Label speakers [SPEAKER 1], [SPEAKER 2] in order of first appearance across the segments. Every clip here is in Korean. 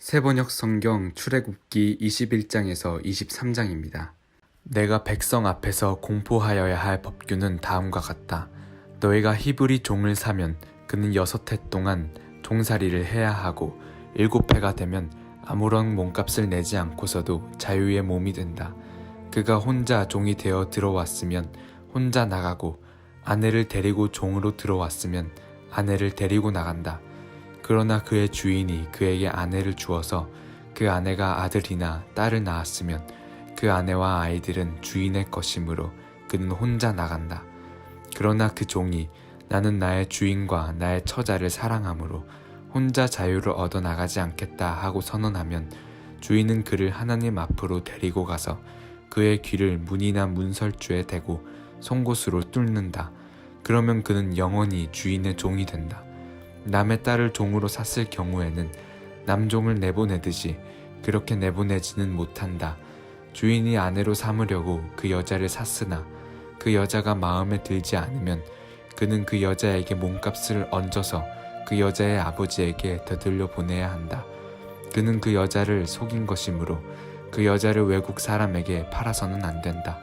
[SPEAKER 1] 세번역 성경 출애굽기 21장에서 23장입니다. 내가 백성 앞에서 공포하여야 할 법규는 다음과 같다. 너희가 히브리 종을 사면 그는 여섯 해 동안 종살이를 해야 하고 일곱 해가 되면 아무런 몸값을 내지 않고서도 자유의 몸이 된다. 그가 혼자 종이 되어 들어왔으면 혼자 나가고 아내를 데리고 종으로 들어왔으면 아내를 데리고 나간다. 그러나 그의 주인이 그에게 아내를 주어서 그 아내가 아들이나 딸을 낳았으면 그 아내와 아이들은 주인의 것이므로 그는 혼자 나간다. 그러나 그 종이 나는 나의 주인과 나의 처자를 사랑함으로 혼자 자유를 얻어 나가지 않겠다 하고 선언하면 주인은 그를 하나님 앞으로 데리고 가서 그의 귀를 문이나 문설주에 대고 송곳으로 뚫는다. 그러면 그는 영원히 주인의 종이 된다. 남의 딸을 종으로 샀을 경우에는 남종을 내보내듯이 그렇게 내보내지는 못한다. 주인이 아내로 삼으려고 그 여자를 샀으나 그 여자가 마음에 들지 않으면 그는 그 여자에게 몸값을 얹어서 그 여자의 아버지에게 되돌려 보내야 한다. 그는 그 여자를 속인 것이므로 그 여자를 외국 사람에게 팔아서는 안 된다.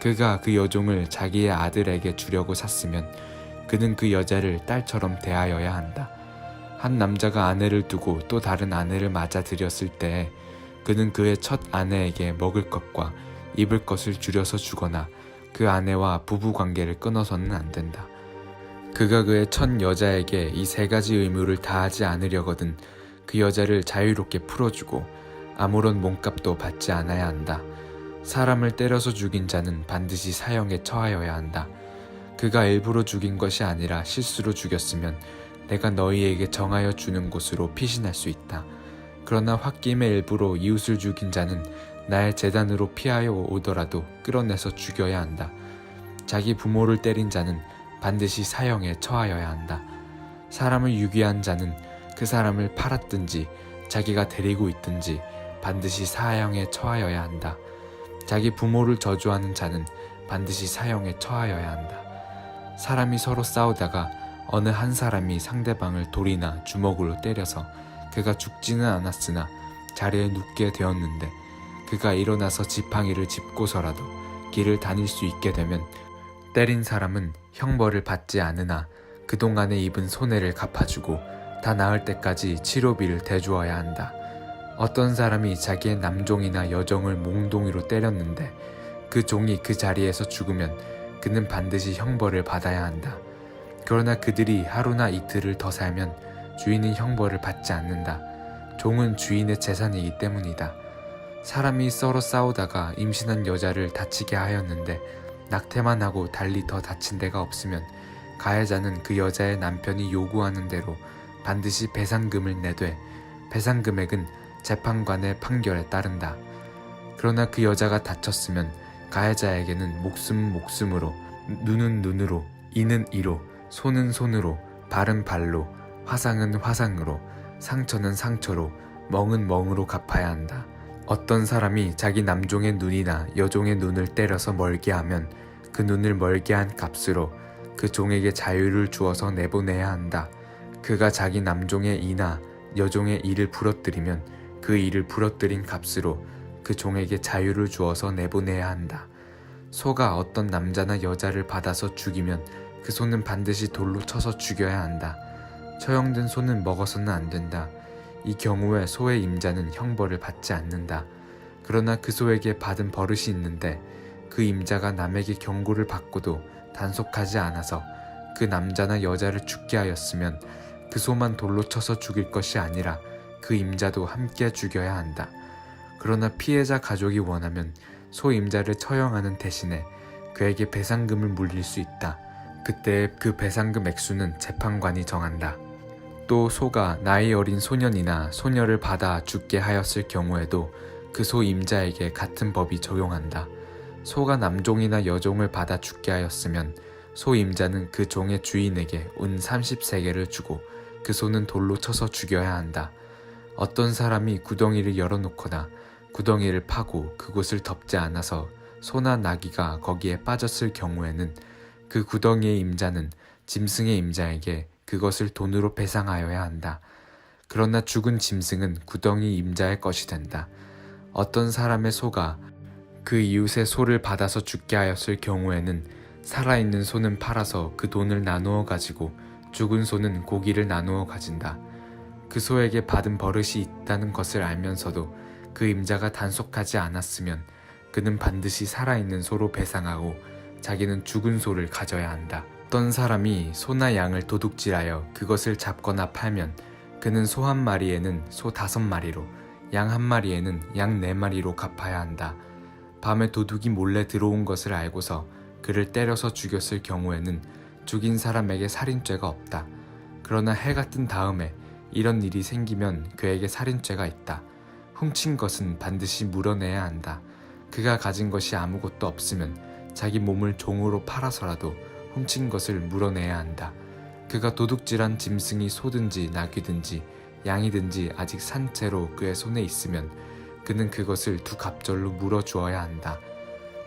[SPEAKER 1] 그가 그 여종을 자기의 아들에게 주려고 샀으면 그는 그 여자를 딸처럼 대하여야 한다. 한 남자가 아내를 두고 또 다른 아내를 맞아들였을 때 그는 그의 첫 아내에게 먹을 것과 입을 것을 줄여서 주거나 그 아내와 부부 관계를 끊어서는 안 된다. 그가 그의 첫 여자에게 이 세 가지 의무를 다하지 않으려거든 그 여자를 자유롭게 풀어주고 아무런 몸값도 받지 않아야 한다. 사람을 때려서 죽인 자는 반드시 사형에 처하여야 한다. 그가 일부러 죽인 것이 아니라 실수로 죽였으면 내가 너희에게 정하여 주는 곳으로 피신할 수 있다. 그러나 홧김에 일부러 이웃을 죽인 자는 나의 재단으로 피하여 오더라도 끌어내서 죽여야 한다. 자기 부모를 때린 자는 반드시 사형에 처하여야 한다. 사람을 유기한 자는 그 사람을 팔았든지 자기가 데리고 있든지 반드시 사형에 처하여야 한다. 자기 부모를 저주하는 자는 반드시 사형에 처하여야 한다. 사람이 서로 싸우다가 어느 한 사람이 상대방을 돌이나 주먹으로 때려서 그가 죽지는 않았으나 자리에 눕게 되었는데 그가 일어나서 지팡이를 짚고서라도 길을 다닐 수 있게 되면 때린 사람은 형벌을 받지 않으나 그동안에 입은 손해를 갚아주고 다 나을 때까지 치료비를 대주어야 한다. 어떤 사람이 자기의 남종이나 여종을 몽둥이로 때렸는데 그 종이 그 자리에서 죽으면 그는 반드시 형벌을 받아야 한다. 그러나 그들이 하루나 이틀을 더 살면 주인은 형벌을 받지 않는다. 종은 주인의 재산이기 때문이다. 사람이 서로 싸우다가 임신한 여자를 다치게 하였는데 낙태만 하고 달리 더 다친 데가 없으면 가해자는 그 여자의 남편이 요구하는 대로 반드시 배상금을 내되 배상 금액은 재판관의 판결에 따른다. 그러나 그 여자가 다쳤으면 가해자에게는 목숨은 목숨으로, 눈은 눈으로, 이는 이로, 손은 손으로, 발은 발로, 화상은 화상으로, 상처는 상처로, 멍은 멍으로 갚아야 한다. 어떤 사람이 자기 남종의 눈이나 여종의 눈을 때려서 멀게 하면 그 눈을 멀게 한 값으로 그 종에게 자유를 주어서 내보내야 한다. 그가 자기 남종의 이나 여종의 이를 부러뜨리면 그 이를 부러뜨린 값으로 그 종에게 자유를 주어서 내보내야 한다. 소가 어떤 남자나 여자를 받아서 죽이면 그 소는 반드시 돌로 쳐서 죽여야 한다. 처형된 소는 먹어서는 안 된다. 이 경우에 소의 임자는 형벌을 받지 않는다. 그러나 그 소에게 받은 버릇이 있는데 그 임자가 남에게 경고를 받고도 단속하지 않아서 그 남자나 여자를 죽게 하였으면 그 소만 돌로 쳐서 죽일 것이 아니라 그 임자도 함께 죽여야 한다. 그러나 피해자 가족이 원하면 소 임자를 처형하는 대신에 그에게 배상금을 물릴 수 있다. 그때 그 배상금 액수는 재판관이 정한다. 또 소가 나이 어린 소년이나 소녀를 받아 죽게 하였을 경우에도 그 소 임자에게 같은 법이 적용한다. 소가 남종이나 여종을 받아 죽게 하였으면 소 임자는 그 종의 주인에게 운 30세계를 주고 그 소는 돌로 쳐서 죽여야 한다. 어떤 사람이 구덩이를 열어놓거나 구덩이를 파고 그곳을 덮지 않아서 소나 나귀가 거기에 빠졌을 경우에는 그 구덩이의 임자는 짐승의 임자에게 그것을 돈으로 배상하여야 한다. 그러나 죽은 짐승은 구덩이 임자의 것이 된다. 어떤 사람의 소가 그 이웃의 소를 받아서 죽게 하였을 경우에는 살아있는 소는 팔아서 그 돈을 나누어 가지고 죽은 소는 고기를 나누어 가진다. 그 소에게 받은 버릇이 있다는 것을 알면서도 그 임자가 단속하지 않았으면 그는 반드시 살아있는 소로 배상하고 자기는 죽은 소를 가져야 한다. 어떤 사람이 소나 양을 도둑질하여 그것을 잡거나 팔면 그는 소 한 마리에는 소 다섯 마리로 양 한 마리에는 양 네 마리로 갚아야 한다. 밤에 도둑이 몰래 들어온 것을 알고서 그를 때려서 죽였을 경우에는 죽인 사람에게 살인죄가 없다. 그러나 해가 뜬 다음에 이런 일이 생기면 그에게 살인죄가 있다. 훔친 것은 반드시 물어내야 한다. 그가 가진 것이 아무것도 없으면 자기 몸을 종으로 팔아서라도 훔친 것을 물어내야 한다. 그가 도둑질한 짐승이 소든지 나귀든지 양이든지 아직 산 채로 그의 손에 있으면 그는 그것을 두 갑절로 물어 주어야 한다.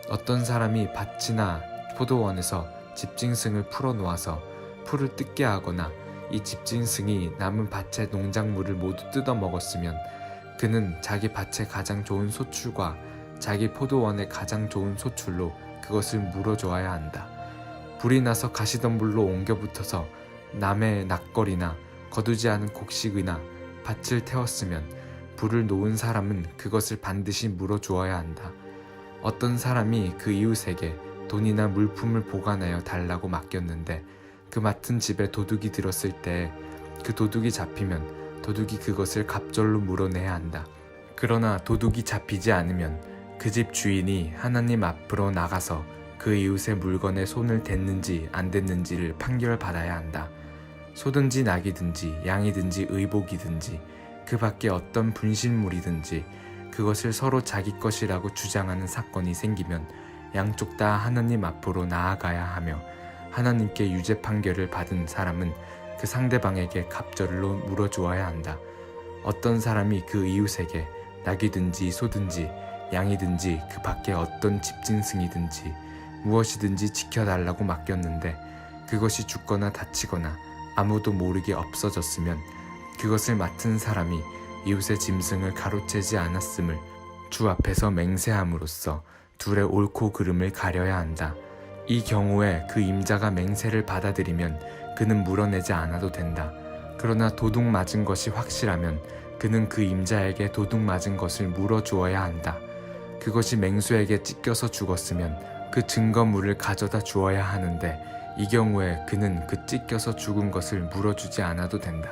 [SPEAKER 1] 어떤 사람이 밭이나 포도원에서 집짐승을 풀어 놓아서 풀을 뜯게 하거나 이 집짐승이 남은 밭의 농작물을 모두 뜯어 먹었으면 그는 자기 밭의 가장 좋은 소출과 자기 포도원의 가장 좋은 소출로 그것을 물어 줘야 한다. 불이 나서 가시덤불로 옮겨 붙어서 남의 낙거리나 거두지 않은 곡식이나 밭을 태웠으면 불을 놓은 사람은 그것을 반드시 물어 주어야 한다. 어떤 사람이 그 이웃에게 돈이나 물품을 보관하여 달라고 맡겼는데 그 맡은 집에 도둑이 들었을 때 그 도둑이 잡히면 도둑이 그것을 갑절로 물어내야 한다. 그러나 도둑이 잡히지 않으면 그 집 주인이 하나님 앞으로 나가서 그 이웃의 물건에 손을 댔는지 안 댔는지를 판결받아야 한다. 소든지 낙이든지 양이든지 의복이든지 그 밖에 어떤 분실물이든지 그것을 서로 자기 것이라고 주장하는 사건이 생기면 양쪽 다 하나님 앞으로 나아가야 하며 하나님께 유죄 판결을 받은 사람은 그 상대방에게 갑절로 물어주어야 한다. 어떤 사람이 그 이웃에게 낙이든지 소든지 양이든지 그 밖에 어떤 집짐승이든지 무엇이든지 지켜달라고 맡겼는데 그것이 죽거나 다치거나 아무도 모르게 없어졌으면 그것을 맡은 사람이 이웃의 짐승을 가로채지 않았음을 주 앞에서 맹세함으로써 둘의 옳고 그름을 가려야 한다. 이 경우에 그 임자가 맹세를 받아들이면 그는 물어내지 않아도 된다. 그러나 도둑 맞은 것이 확실하면 그는 그 임자에게 도둑 맞은 것을 물어 주어야 한다. 그것이 맹수에게 찢겨서 죽었으면 그 증거물을 가져다 주어야 하는데 이 경우에 그는 그 찢겨서 죽은 것을 물어주지 않아도 된다.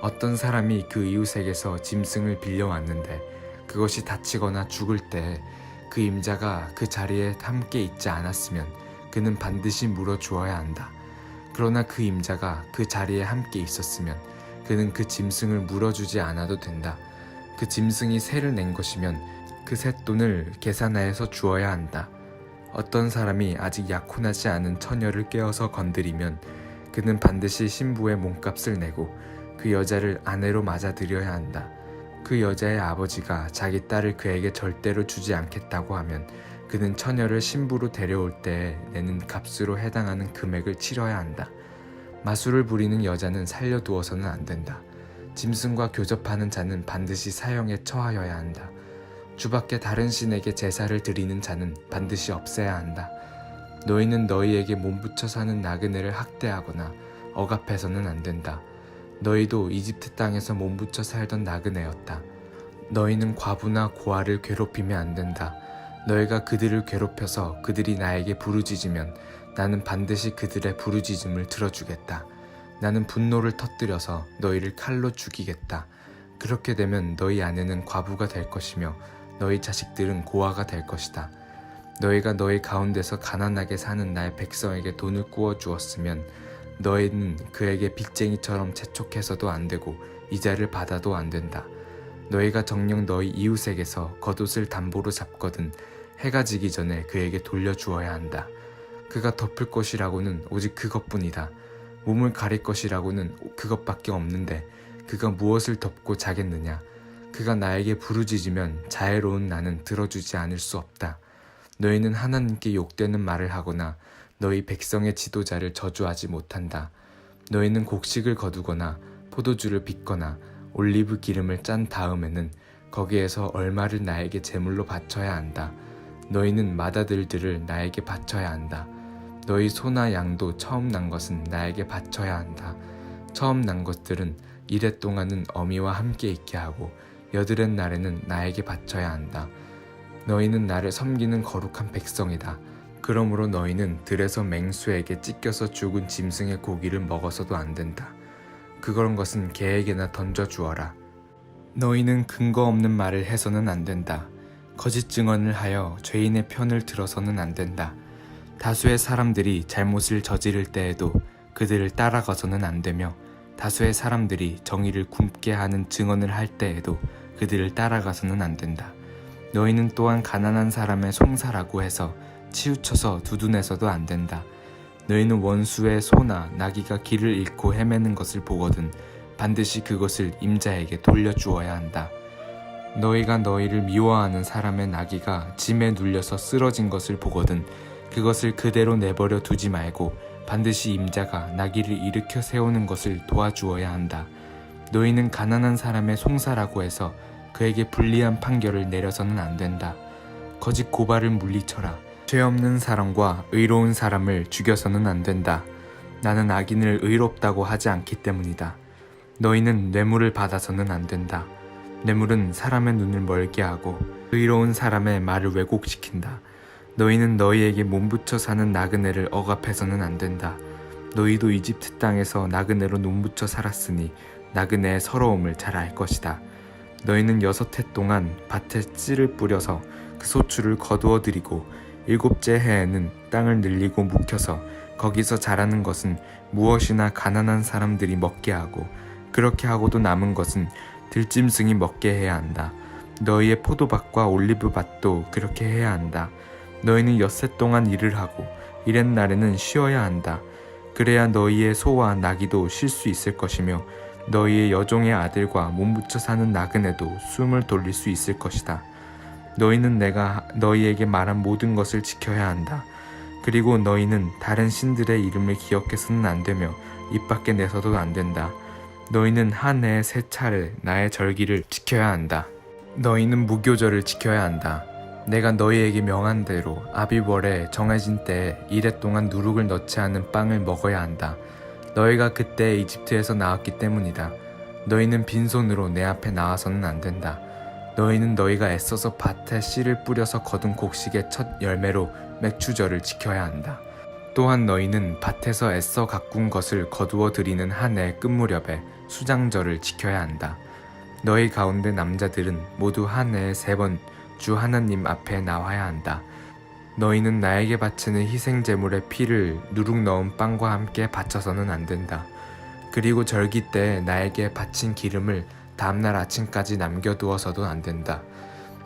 [SPEAKER 1] 어떤 사람이 그 이웃에게서 짐승을 빌려왔는데 그것이 다치거나 죽을 때 그 임자가 그 자리에 함께 있지 않았으면 그는 반드시 물어 주어야 한다. 그러나 그 임자가 그 자리에 함께 있었으면 그는 그 짐승을 물어주지 않아도 된다. 그 짐승이 세를 낸 것이면 그 셋돈을 계산하여서 주어야 한다. 어떤 사람이 아직 약혼하지 않은 처녀를 깨어서 건드리면 그는 반드시 신부의 몸값을 내고 그 여자를 아내로 맞아들여야 한다. 그 여자의 아버지가 자기 딸을 그에게 절대로 주지 않겠다고 하면 그는 처녀를 신부로 데려올 때 내는 값으로 해당하는 금액을 치러야 한다. 마술을 부리는 여자는 살려두어서는 안 된다. 짐승과 교접하는 자는 반드시 사형에 처하여야 한다. 주밖에 다른 신에게 제사를 드리는 자는 반드시 없애야 한다. 너희는 너희에게 몸붙여 사는 나그네를 학대하거나 억압해서는 안 된다. 너희도 이집트 땅에서 몸붙여 살던 나그네였다. 너희는 과부나 고아를 괴롭히면 안 된다. 너희가 그들을 괴롭혀서 그들이 나에게 부르짖으면 나는 반드시 그들의 부르짖음을 들어주겠다. 나는 분노를 터뜨려서 너희를 칼로 죽이겠다. 그렇게 되면 너희 아내는 과부가 될 것이며 너희 자식들은 고아가 될 것이다. 너희가 너희 가운데서 가난하게 사는 나의 백성에게 돈을 구워 주었으면 너희는 그에게 빚쟁이처럼 재촉해서도 안 되고 이자를 받아도 안 된다. 너희가 정녕 너희 이웃에게서 겉옷을 담보로 잡거든 해가 지기 전에 그에게 돌려주어야 한다. 그가 덮을 것이라고는 오직 그것뿐이다. 몸을 가릴 것이라고는 그것밖에 없는데 그가 무엇을 덮고 자겠느냐? 그가 나에게 부르짖으면 자애로운 나는 들어주지 않을 수 없다. 너희는 하나님께 욕되는 말을 하거나 너희 백성의 지도자를 저주하지 못한다. 너희는 곡식을 거두거나 포도주를 빚거나 올리브 기름을 짠 다음에는 거기에서 얼마를 나에게 제물로 바쳐야 한다. 너희는 맏아들들을 나에게 바쳐야 한다. 너희 소나 양도 처음 난 것은 나에게 바쳐야 한다. 처음 난 것들은 이래 동안은 어미와 함께 있게 하고 여드렛 날에는 나에게 바쳐야 한다. 너희는 나를 섬기는 거룩한 백성이다. 그러므로 너희는 들에서 맹수에게 찢겨서 죽은 짐승의 고기를 먹어서도 안 된다. 그런 것은 개에게나 던져 주어라. 너희는 근거 없는 말을 해서는 안 된다. 거짓 증언을 하여 죄인의 편을 들어서는 안 된다. 다수의 사람들이 잘못을 저지를 때에도 그들을 따라가서는 안 되며 다수의 사람들이 정의를 굶게 하는 증언을 할 때에도 그들을 따라가서는 안 된다. 너희는 또한 가난한 사람의 송사라고 해서 치우쳐서 두둔해서도 안 된다. 너희는 원수의 소나 나귀가 길을 잃고 헤매는 것을 보거든 반드시 그것을 임자에게 돌려주어야 한다. 너희가 너희를 미워하는 사람의 나귀가 짐에 눌려서 쓰러진 것을 보거든 그것을 그대로 내버려 두지 말고 반드시 임자가 나귀를 일으켜 세우는 것을 도와주어야 한다. 너희는 가난한 사람의 송사라고 해서 그에게 불리한 판결을 내려서는 안 된다. 거짓 고발을 물리쳐라. 죄 없는 사람과 의로운 사람을 죽여서는 안 된다. 나는 악인을 의롭다고 하지 않기 때문이다. 너희는 뇌물을 받아서는 안 된다. 뇌물은 사람의 눈을 멀게 하고 의로운 사람의 말을 왜곡시킨다. 너희는 너희에게 몸붙여 사는 나그네를 억압해서는 안 된다. 너희도 이집트 땅에서 나그네로 몸붙여 살았으니 나그네의 서러움을 잘 알 것이다. 너희는 여섯 해 동안 밭에 씨를 뿌려서 그 소출을 거두어 들이고 일곱째 해에는 땅을 늘리고 묵혀서 거기서 자라는 것은 무엇이나 가난한 사람들이 먹게 하고 그렇게 하고도 남은 것은 들짐승이 먹게 해야 한다. 너희의 포도밭과 올리브밭도 그렇게 해야 한다. 너희는 엿새 동안 일을 하고 이렛 날에는 쉬어야 한다. 그래야 너희의 소와 나귀도 쉴 수 있을 것이며 너희의 여종의 아들과 몸붙여 사는 나그네도 숨을 돌릴 수 있을 것이다. 너희는 내가 너희에게 말한 모든 것을 지켜야 한다. 그리고 너희는 다른 신들의 이름을 기억해서는 안 되며 입 밖에 내서도 안 된다. 너희는 한 해에 세 차례 나의 절기를 지켜야 한다. 너희는 무교절을 지켜야 한다. 내가 너희에게 명한 대로 아비월에 정해진 때에 이래 동안 누룩을 넣지 않은 빵을 먹어야 한다. 너희가 그때 이집트에서 나왔기 때문이다. 너희는 빈손으로 내 앞에 나와서는 안 된다. 너희는 너희가 애써서 밭에 씨를 뿌려서 거둔 곡식의 첫 열매로 맥주절을 지켜야 한다. 또한 너희는 밭에서 애써 가꾼 것을 거두어 들이는 한 해 끝무렵에 수장절을 지켜야 한다. 너희 가운데 남자들은 모두 한 해에 세 번 주 하나님 앞에 나와야 한다. 너희는 나에게 바치는 희생 제물의 피를 누룩 넣은 빵과 함께 바쳐서는 안 된다. 그리고 절기 때 나에게 바친 기름을 다음날 아침까지 남겨두어서도 안 된다.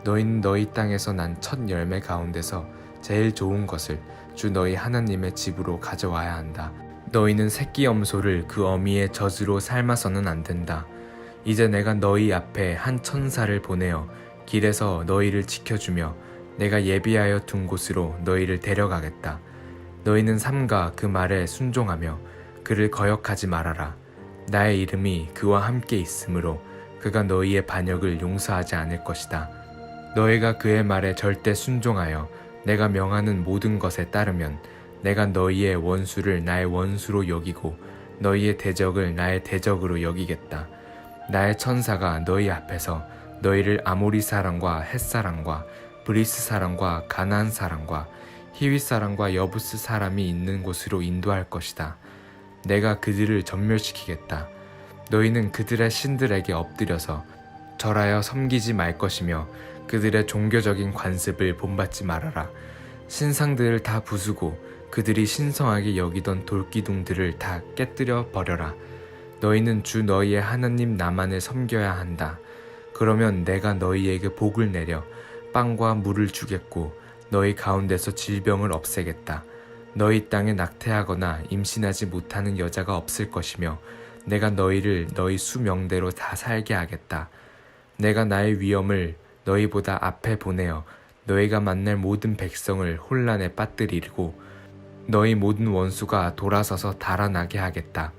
[SPEAKER 1] 너희는 너희 땅에서 난 첫 열매 가운데서 제일 좋은 것을 주 너희 하나님의 집으로 가져와야 한다. 너희는 새끼 염소를 그 어미의 젖으로 삶아서는 안 된다. 이제 내가 너희 앞에 한 천사를 보내어 길에서 너희를 지켜주며 내가 예비하여 둔 곳으로 너희를 데려가겠다. 너희는 삼가 그 말에 순종하며 그를 거역하지 말아라. 나의 이름이 그와 함께 있으므로 그가 너희의 반역을 용서하지 않을 것이다. 너희가 그의 말에 절대 순종하여 내가 명하는 모든 것에 따르면 내가 너희의 원수를 나의 원수로 여기고 너희의 대적을 나의 대적으로 여기겠다. 나의 천사가 너희 앞에서 너희를 아모리 사람과 햇 사람과 브리스 사람과 가나안 사람과 히윗 사람과 여부스 사람이 있는 곳으로 인도할 것이다. 내가 그들을 전멸시키겠다. 너희는 그들의 신들에게 엎드려서 절하여 섬기지 말 것이며 그들의 종교적인 관습을 본받지 말아라. 신상들을 다 부수고 그들이 신성하게 여기던 돌기둥들을 다 깨뜨려 버려라. 너희는 주 너희의 하나님 나만을 섬겨야 한다. 그러면 내가 너희에게 복을 내려 빵과 물을 주겠고 너희 가운데서 질병을 없애겠다. 너희 땅에 낙태하거나 임신하지 못하는 여자가 없을 것이며 내가 너희를 너희 수명대로 다 살게 하겠다. 내가 나의 위엄을 너희보다 앞에 보내어 너희가 만날 모든 백성을 혼란에 빠뜨리고 너희 모든 원수가 돌아서서 달아나게 하겠다.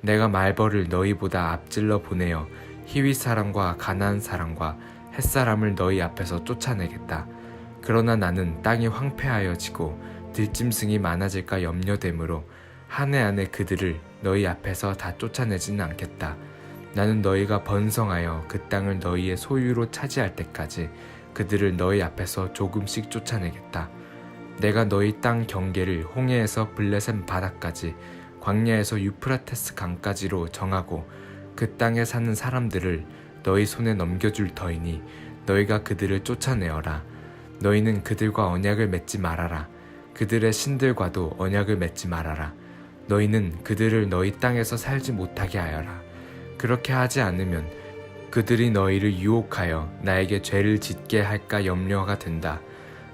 [SPEAKER 1] 내가 말벌을 너희보다 앞질러 보내어 히윗 사람과 가나안 사람과 햇사람을 너희 앞에서 쫓아내겠다. 그러나 나는 땅이 황폐하여지고 들짐승이 많아질까 염려되므로 한 해 안에 그들을 너희 앞에서 다 쫓아내지는 않겠다. 나는 너희가 번성하여 그 땅을 너희의 소유로 차지할 때까지 그들을 너희 앞에서 조금씩 쫓아내겠다. 내가 너희 땅 경계를 홍해에서 블레셋 바다까지 광야에서 유프라테스 강까지로 정하고 그 땅에 사는 사람들을 너희 손에 넘겨줄 터이니 너희가 그들을 쫓아내어라. 너희는 그들과 언약을 맺지 말아라. 그들의 신들과도 언약을 맺지 말아라. 너희는 그들을 너희 땅에서 살지 못하게 하여라. 그렇게 하지 않으면 그들이 너희를 유혹하여 나에게 죄를 짓게 할까 염려가 된다.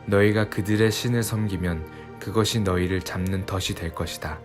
[SPEAKER 1] 너희가 그들의 신을 섬기면 그것이 너희를 잡는 덫이 될 것이다.